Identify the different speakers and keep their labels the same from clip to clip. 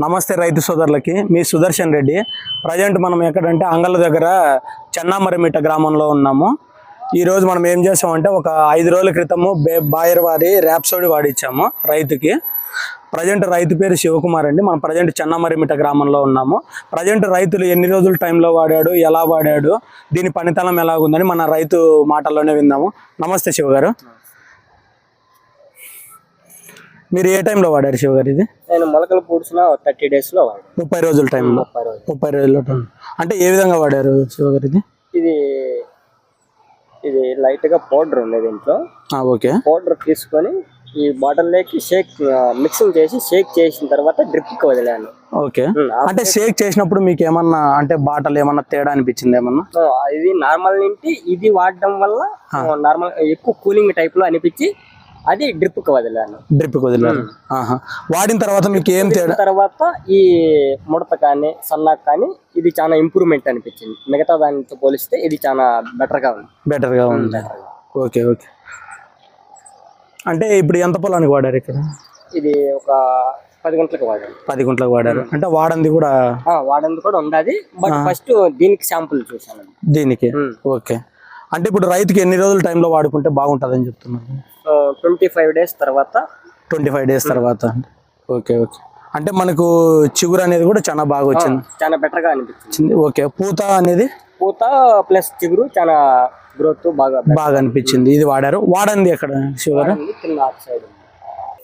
Speaker 1: నమస్తే రైతు సోదరులకి మీ సుదర్శన్ రెడ్డి. ప్రజెంట్ మనం ఎక్కడంటే అంగళ్ళ దగ్గర చెన్నామరిమిట్ట గ్రామంలో ఉన్నాము. ఈరోజు మనం ఏం చేసామంటే ఒక ఐదు రోజుల క్రితము బే బాయర్ వారి ర్యాప్సోడి వాడిచ్చాము రైతుకి. ప్రజెంట్ రైతు పేరు శివకుమార్ అండి. మనం ప్రజెంట్ చెన్నామరిమిట్ట గ్రామంలో ఉన్నాము. ప్రజెంట్ రైతులు ఎన్ని రోజుల టైంలో వాడాడు ఎలా వాడాడు దీని పనితనం ఎలాగుందని మన రైతు మాటల్లోనే విందాము. నమస్తే శివగారు. మీరు ఏ టైంలో వాడారు శివగారు ఇది?
Speaker 2: నేను మొలకలు పూడ్చిన థర్టీ డేస్లో వాడాను.
Speaker 1: ముప్పై రోజుల టైంలో
Speaker 2: ముప్పై రోజులు.
Speaker 1: ముప్పై రోజుల టైం అంటే ఏ విధంగా వాడారు శివగారు ఇది?
Speaker 2: ఇది ఇది లైట్గా పౌడర్ ఉంది దీంట్లో
Speaker 1: ఓకే.
Speaker 2: పౌడర్ తీసుకొని ఈ బాటిల్లోకి షేక్ మిక్సింగ్ చేసి షేక్ చేసిన తర్వాత డ్రిప్కి వదిలాను.
Speaker 1: ఓకే. అంటే షేక్ చేసినప్పుడు మీకు ఏమన్నా అంటే బాటలు ఏమన్నా తేడా అనిపించింది ఏమన్నా?
Speaker 2: ఇది నార్మల్ నుండి ఇది వాడడం వల్ల నార్మల్ ఎక్కువ కూలింగ్ టైప్లో అనిపించి అది డ్రిప్కి వదిలాను.
Speaker 1: డ్రిప్ వదిలేరు ఆహా. వాడిన తర్వాత మీకు ఏం తేడా?
Speaker 2: తర్వాత ఈ ముడత కానీ సన్నాక్ కానీ ఇది చాలా ఇంప్రూవ్మెంట్ అనిపించింది. మిగతా దానితో పోలిస్తే ఇది చాలా బెటర్గా ఉంది.
Speaker 1: ఉంది.
Speaker 2: better గా.
Speaker 1: Okay okay. అంటే ఇప్పుడు ఎంత పొలానికి వాడారు ఇక్కడ?
Speaker 2: ఇది ఒక పది గంటలకు వాడాను.
Speaker 1: పది గుంటలకు వాడారు. అంటే వాడంది కూడా
Speaker 2: వాడింది కూడా ఉన్నది బట్ ఫస్ట్ దీనికి శాంపుల్ చూసాను
Speaker 1: దీనికి? ఓకే. అంటే ఇప్పుడు రైతుకి ఎన్ని రోజుల టైంలో వాడుకుంటే బాగుంటుందని చెప్తున్నారు?
Speaker 2: ట్వంటీ ఫైవ్ డేస్ తర్వాత.
Speaker 1: ట్వంటీ ఫైవ్ డేస్ తర్వాత. Okay okay. అంటే మనకు చిగురు అనేది కూడా చాలా బాగా వచ్చింది.
Speaker 2: చాలా బెటర్గా అనిపించింది.
Speaker 1: ఓకే పూత అనేది?
Speaker 2: పూత ప్లస్ చిగురు చాలా గ్రోత్ బాగా
Speaker 1: బాగా అనిపించింది. ఇది వాడారు. వాడంది ఎక్కడ శివగారు?
Speaker 2: సైడ్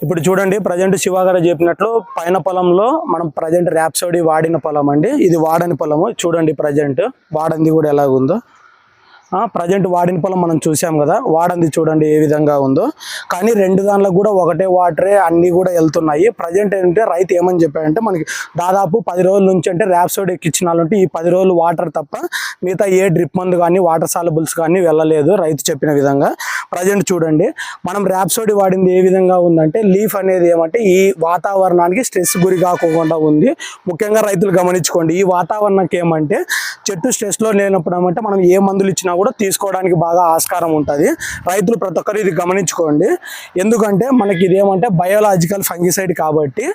Speaker 1: ఇప్పుడు చూడండి ప్రజెంట్ శివ గారు చెప్పినట్లు పైన పొలంలో మనం ప్రజెంట్ ర్యాప్సోడి వాడిన పొలం అండి. ఇది వాడని పొలము. చూడండి ప్రజెంట్ వాడంది కూడా ఎలాగుందో. ప్రజెంట్ వాడిన పొలం మనం చూసాం కదా వాడంది చూడండి ఏ విధంగా ఉందో. కానీ రెండు దానిలో కూడా ఒకటే వాటరే అన్నీ కూడా వెళ్తున్నాయి. ప్రజెంట్ ఏంటంటే రైతు ఏమని చెప్పాడంటే మనకి దాదాపు పది రోజుల నుంచి అంటే ర్యాప్సోడ్ ఎక్కించిన వాళ్ళు ఈ పది రోజులు వాటర్ తప్ప మిగతా ఏ డ్రిప్ మందు కానీ వాటర్ సాలబుల్స్ కానీ వెళ్ళలేదు రైతు చెప్పిన విధంగా. ప్రజెంట్ చూడండి మనం ర్యాప్సోడి వాడింది ఏ విధంగా ఉందంటే లీఫ్ అనేది ఏమంటే ఈ వాతావరణానికి స్ట్రెస్ గురి కాకుండా ఉంది. ముఖ్యంగా రైతులు గమనించుకోండి ఈ వాతావరణానికి ఏమంటే చెట్టు స్ట్రెస్లో లేనప్పుడు ఏమంటే మనం ఏ మందులు ఇచ్చినా కూడా తీసుకోవడానికి బాగా ఆస్కారం ఉంటుంది. రైతులు ప్రతి ఒక్కరు ఇది గమనించుకోండి. ఎందుకంటే మనకి ఇది ఏమంటే బయోలాజికల్ ఫంగిసైడ్ కాబట్టి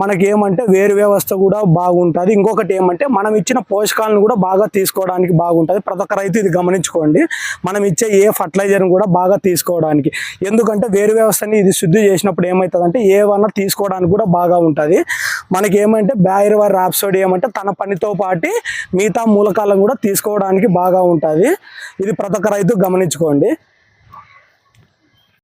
Speaker 1: మనకి ఏమంటే వేరు వ్యవస్థ కూడా బాగుంటుంది. ఇంకొకటి ఏమంటే మనం ఇచ్చిన పోషకాలను కూడా బాగా తీసుకోవడానికి బాగుంటుంది. ప్రతి ఒక్క రైతు ఇది గమనించుకోండి. మనం ఇచ్చే ఏ ఫర్టిలైజర్ని కూడా బాగా తీసుకోవడానికి. ఎందుకంటే వేరు వ్యవస్థని ఇది శుద్ధి చేసినప్పుడు ఏమవుతుందంటే ఏమన్నా తీసుకోవడానికి కూడా బాగా ఉంటుంది. మనకి ఏమంటే బ్యాయర్ వారి రాప్సోడి ఏమంటే తన పనితో పాటు మిగతా మూలకాలను కూడా తీసుకోవడానికి బాగా ఉంటుంది. ఇది ప్రతి ఒక్క రైతు గమనించుకోండి.